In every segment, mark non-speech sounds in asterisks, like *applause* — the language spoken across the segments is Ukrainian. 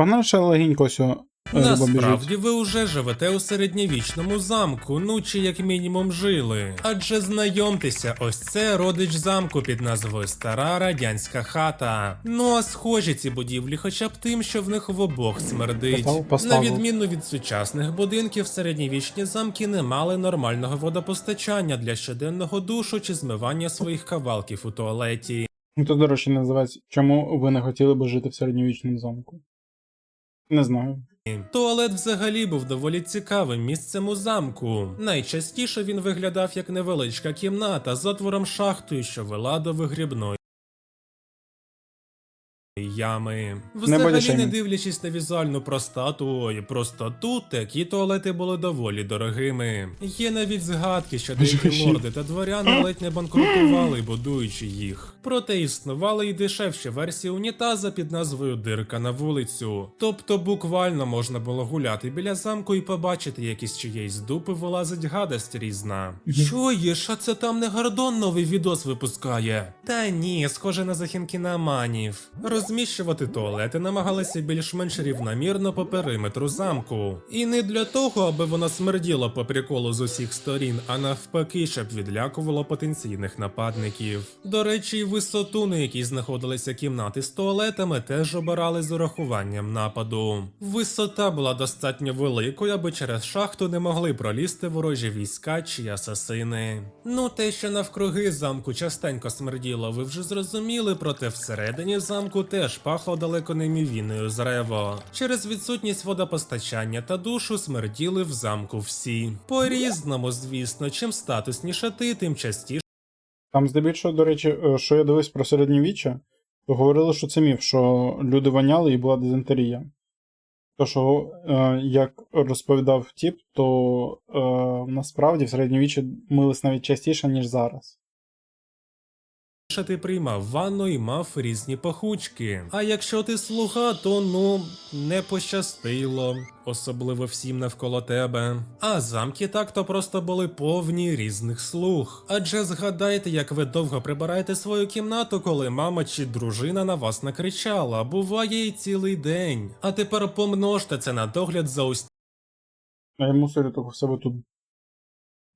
Погнали ще легенько сьо. Насправді ви вже живете у середньовічному замку, ну чи як мінімум жили. Адже знайомтеся, ось це родич замку під назвою Стара Радянська хата. Ну а схожі ці будівлі, хоча б тим, що в них в обох смердить. Поставив- поставив. На відміну від сучасних будинків, середньовічні замки не мали нормального водопостачання для щоденного душу чи змивання своїх кавалків у туалеті. Ну, то, до речі, називається Чому ви не хотіли би жити в середньовічному замку? Не знаю. Туалет взагалі був доволі цікавим місцем у замку. Найчастіше він виглядав як невеличка кімната з отвором шахтою, що вела до вигрібної. Ями. Взагалі, не дивлячись на візуальну простату і простоту, такі туалети були доволі дорогими. Є навіть згадки, що деякі лорди та дворяни ледь не банкрутували, будуючи їх. Проте існували й дешевші версії унітаза під назвою Дирка на вулицю. Тобто буквально можна було гуляти біля замку і побачити, як із чиєїсь дупи вилазить гадость різна. Що є, що це там не Гордон новий відос випускає? Та ні, схоже на захінкінаманів. Розміщувати туалети намагалися більш-менш рівномірно по периметру замку. І не для того, аби вона смерділа по приколу з усіх сторін, а навпаки, щоб відлякувало потенційних нападників. До речі, висоту, на якій знаходилися кімнати з туалетами, теж обирали з урахуванням нападу. Висота була достатньо великою, аби через шахту не могли пролізти ворожі війська чи асасини. Ну, те, що навкруги замку частенько смерділо, ви вже зрозуміли, проте всередині замку теж пахло далеко не мівіною з рево. Через відсутність водопостачання та душу смерділи в замку всі. По-різному, звісно, чим статусніше ти, тим частіше. Там здебільшого, до речі, е, що я дивився про середньовіччя, то говорили, що це міф, що люди воняли і була дизентерія. То, що, е, як розповідав тіп, то е, насправді в середньовіччі мились навіть частіше, ніж зараз. Ти приймав ванну і мав різні пахучки. А якщо ти слуга, то ну не пощастило, особливо всім навколо тебе. А замки так-то просто були повні різних слуг. Адже згадайте, як ви довго прибираєте свою кімнату, коли мама чи дружина на вас накричала, буває і цілий день. А тепер помножте це на догляд за ось А я мусорю тільки в себе тут.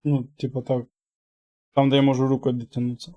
Ну, типа так. Там, де я можу рукою дотягнутися.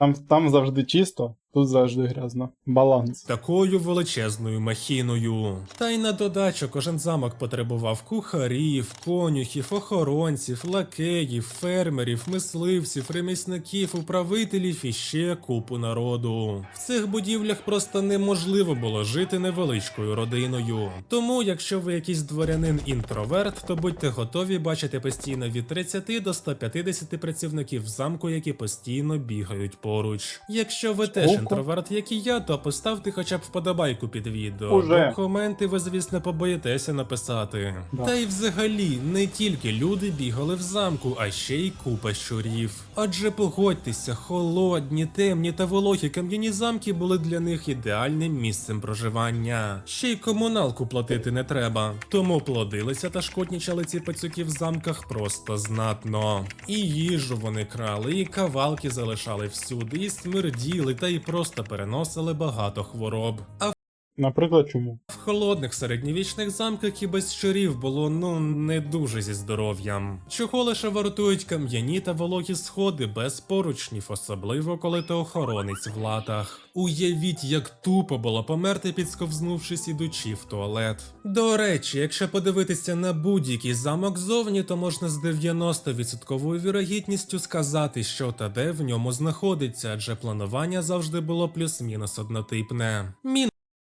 Там, там завжди чисто, тут завжди грязно. Баланс. такою величезною махіною. Та й на додачу кожен замок потребував кухарів, конюхів, охоронців, лакеїв, фермерів, мисливців, ремісників, управителів і ще купу народу. В цих будівлях просто неможливо було жити невеличкою родиною. Тому, якщо ви якийсь дворянин інтроверт, то будьте готові бачити постійно від 30 до 150 працівників замку, які постійно бігають поруч. Якщо ви теж? Інтроверт, як і я, то поставте хоча б вподобайку під відео. Уже. Бо коменти ви, звісно, побоїтеся написати. Да. Та й взагалі не тільки люди бігали в замку, а ще й купа щурів. Адже погодьтеся, холодні, темні та вологі кам'яні замки були для них ідеальним місцем проживання. Ще й комуналку платити не треба. Тому плодилися та шкоднічали ці пацюки в замках просто знатно. І їжу вони крали, і кавалки залишали всюди, і смерділи, та й просто переносили багато хвороб. А Наприклад, чому? в холодних середньовічних замках і без щурів було ну не дуже зі здоров'ям. Чого лише вартують кам'яні та вологі сходи без поручнів, особливо коли ти охоронець в латах. Уявіть, як тупо було померти, підсковзнувшись ідучи в туалет. До речі, якщо подивитися на будь-який замок зовні, то можна з 90% вірогідністю сказати, що та де в ньому знаходиться, адже планування завжди було плюс-мінус однотипне.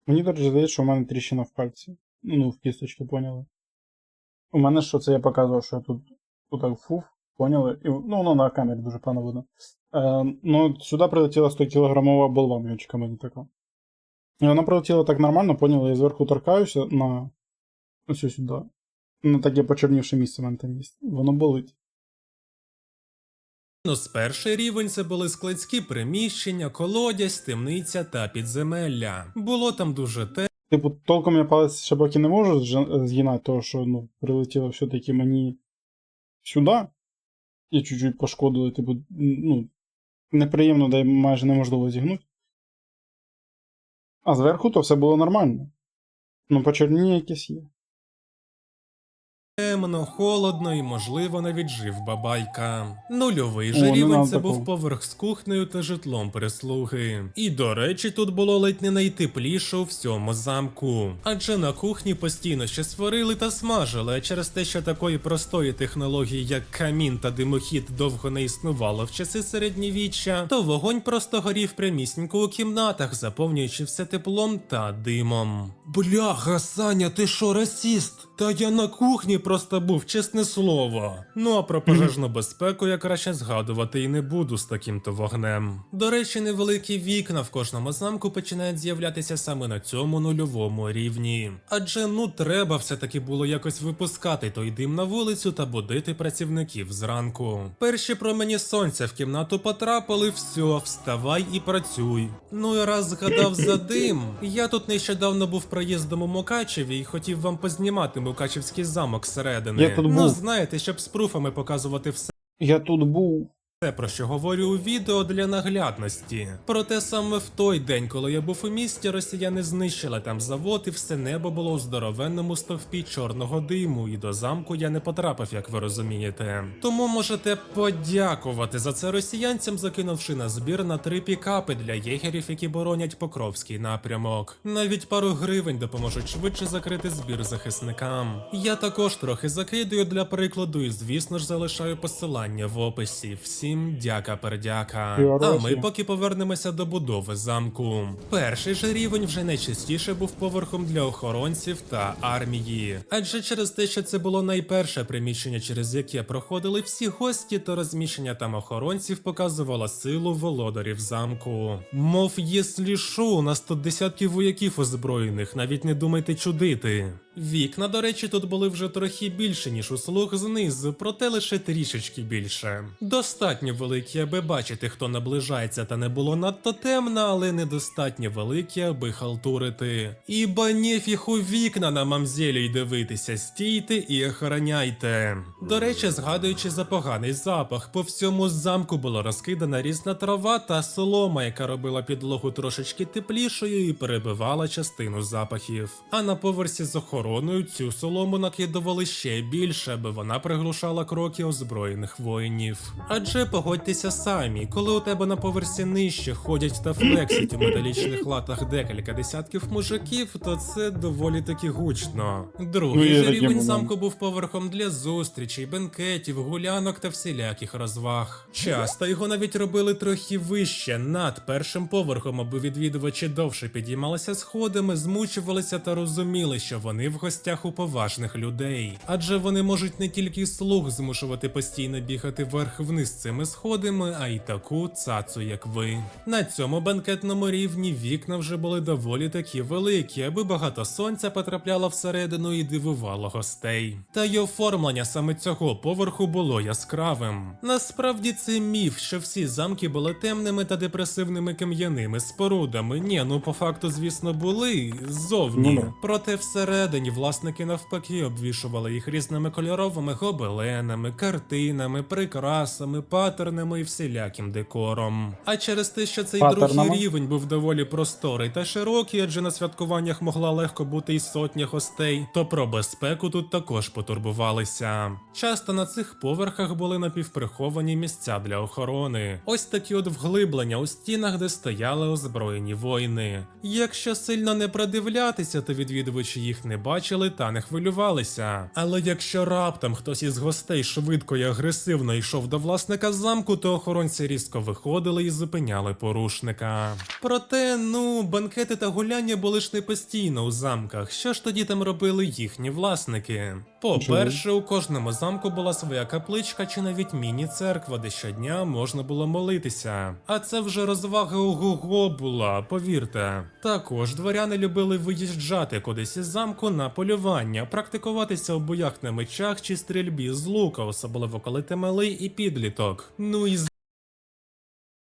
Мені дуже здається, що у мене тріщина в пальці. Ну, в кісточки, поняли. У мене що це я показував, що я тут, тут так фуф, поняли. І, ну, воно на камері дуже погано видно. Е, ну, сюди прилетіла 100 кілограмова болваночка мені така. І вона прилетіла так нормально, поняли, я зверху торкаюся на. Ось сюди. На таке почернівше місце в мене там є. Воно болить. Мінус перший рівень це були складські приміщення, колодязь, темниця та підземелля. Було там дуже те. Типу, толком я палець ще не можу згинати, того, що ну, прилетіло все-таки мені сюди. І чуть-чуть пошкодили, типу, ну, неприємно, й майже неможливо зігнути. А зверху то все було нормально. Ну, почерні якісь є. Темно, холодно і, можливо, навіть жив бабайка. Нульовий же рівень це був поверх з кухнею та житлом прислуги. І до речі, тут було ледь не найтепліше у всьому замку. Адже на кухні постійно ще сварили та смажили, а через те, що такої простої технології, як камін та димохід, довго не існувало в часи середньовіччя, то вогонь просто горів прямісінько у кімнатах, заповнюючи все теплом та димом. Бляха, Саня, ти що, расіст? Та я на кухні просто був, чесне слово. Ну а про пожежну безпеку я краще згадувати і не буду з таким-то вогнем. До речі, невеликі вікна в кожному замку починають з'являтися саме на цьому нульовому рівні. Адже ну треба все-таки було якось випускати той дим на вулицю та будити працівників зранку. Перші промені сонця в кімнату потрапили, все, вставай і працюй. Ну і раз згадав за *coughs* дим. Я тут нещодавно був проїздом у Мукачеві і хотів вам познімати Мукачевський замок зсередини. Я тут ну знаєте, щоб з пруфами показувати все. Я тут був. Те, про що говорю у відео для наглядності. Проте саме в той день, коли я був у місті, росіяни знищили там завод, і все небо було у здоровенному стовпі чорного диму, і до замку я не потрапив, як ви розумієте. Тому можете подякувати за це росіянцям, закинувши на збір на три пікапи для єгерів, які боронять Покровський напрямок. Навіть пару гривень допоможуть швидше закрити збір захисникам. Я також трохи закидую для прикладу, і звісно ж залишаю посилання в описі. Всім дяка пердяка. А ми поки повернемося до будови замку. Перший же рівень вже найчастіше був поверхом для охоронців та армії. Адже через те, що це було найперше приміщення, через яке проходили всі гості, то розміщення там охоронців показувало силу володарів замку. Мов єслі що, у нас тут десятки вояків озброєних, навіть не думайте чудити. Вікна, до речі, тут були вже трохи більше, ніж у слуг знизу, проте лише трішечки більше. Достатньо великі, аби бачити, хто наближається, та не було надто темно, але недостатньо великі, аби халтурити. Іба нефіг вікна на мамзелі й дивитися, стійте і охороняйте. До речі, згадуючи за поганий запах, по всьому замку було розкидана різна трава та солома, яка робила підлогу трошечки теплішою і перебивала частину запахів. А на поверсі з охороною цю солому накидували ще більше, аби вона приглушала кроки озброєних воїнів. Адже погодьтеся самі, коли у тебе на поверсі нижче ходять та флексять у металічних латах декілька десятків мужиків, то це доволі таки гучно. Другий Ну, же рівень замку був поверхом для зустрічей, бенкетів, гулянок та всіляких розваг. Часто його навіть робили трохи вище над першим поверхом, аби відвідувачі довше підіймалися сходами, змучувалися та розуміли, що вони в гостях у поважних людей. Адже вони можуть не тільки слуг змушувати постійно бігати вверх-вниз цими сходами, а й таку цацу, як ви. На цьому банкетному рівні вікна вже були доволі такі великі, аби багато сонця потрапляло всередину і дивувало гостей. Та й оформлення саме цього поверху було яскравим. Насправді це міф, що всі замки були темними та депресивними кам'яними спорудами. Ні, ну по факту, звісно, були ззовні. Ну. Проте всередині власники навпаки обвішували їх різними кольоровими гобеленами, картинами, прикрасами, паттернами і всіляким декором. А через те, що цей другий рівень був доволі просторий та широкий, адже на святкуваннях могла легко бути і сотня гостей, то про безпеку тут також потурбувалися. Часто на цих поверхах були напівприховані місця для охорони. Ось такі от вглиблення у стінах, де стояли озброєні воїни. Якщо сильно не придивлятися, то відвідувачі їх не бачили та не хвилювалися. Але якщо раптом хтось із гостей швидко і агресивно йшов до власника замку, то охоронці різко виходили і зупиняли порушника. Проте, ну, банкети та гуляння були ж не постійно у замках. Що ж тоді там робили їхні власники? По-перше, у кожному замку була своя капличка чи навіть міні-церква, де щодня можна було молитися. А це вже розвага ого-го була, повірте. Також дворяни любили виїжджати кудись із замку на полювання, практикуватися у боях на мечах чи стрільбі з лука, особливо коли ти малий і підліток. Ну і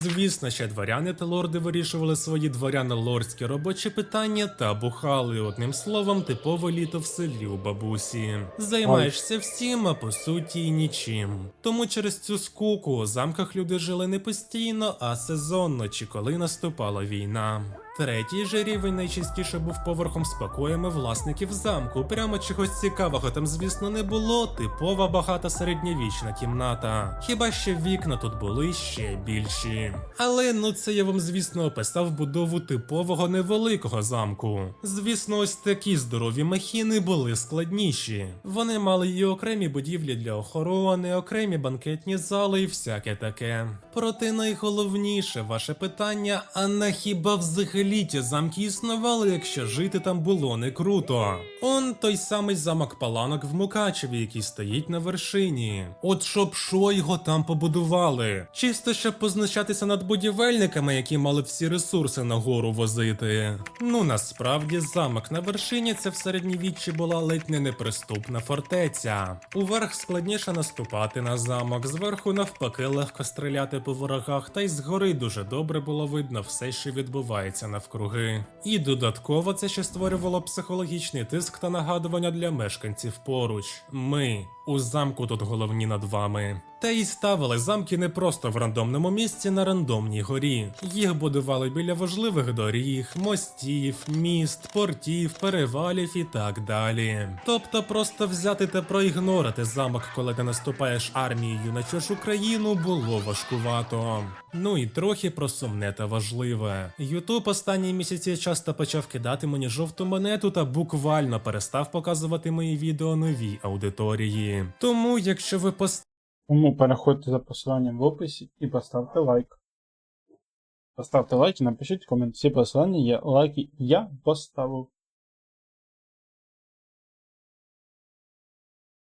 Звісно, ще дворяни та лорди вирішували свої дворяно-лордські робочі питання та бухали одним словом типове літо в селі у бабусі. Займаєшся всім, а по суті й нічим. Тому через цю скуку у замках люди жили не постійно, а сезонно чи коли наступала війна. Третій же рівень найчастіше був поверхом з покоями власників замку. Прямо чогось цікавого там, звісно, не було. Типова багата середньовічна кімната. Хіба що вікна тут були ще більші. Але ну це я вам, звісно, описав будову типового невеликого замку. Звісно, ось такі здорові махіни були складніші. Вони мали і окремі будівлі для охорони, окремі банкетні зали і всяке таке. Проте найголовніше ваше питання: а на хіба взагалі ті замки існували, якщо жити там було не круто? Он той самий замок Паланок в Мукачеві, який стоїть на вершині. От щоб що його там побудували? Чисто щоб позначатися над будівельниками, які мали всі ресурси на гору возити. Ну насправді замок на вершині це в середньовіччі була ледь не неприступна фортеця. Уверх складніше наступати на замок, зверху навпаки легко стріляти по ворогах, та й згори дуже добре було видно все, що відбувається навкруги. І додатково це ще створювало психологічний тиск та нагадування для мешканців поруч. Ми у замку тут головні над вами. Та й ставили замки не просто в рандомному місці на рандомній горі. Їх будували біля важливих доріг, мостів, міст, портів, перевалів і так далі. Тобто просто взяти та проігнорити замок, коли ти наступаєш армією на чужу країну, було важкувато. Ну і трохи про сумне та важливе. Ютуб останні місяці часто почав кидати мені жовту монету та буквально перестав показувати мої відео новій аудиторії. Тому, якщо ви пос Тому переходьте за посиланням в описі і поставте лайк. Поставте лайк і напишіть комент. Всі посилання є, лайки я поставив.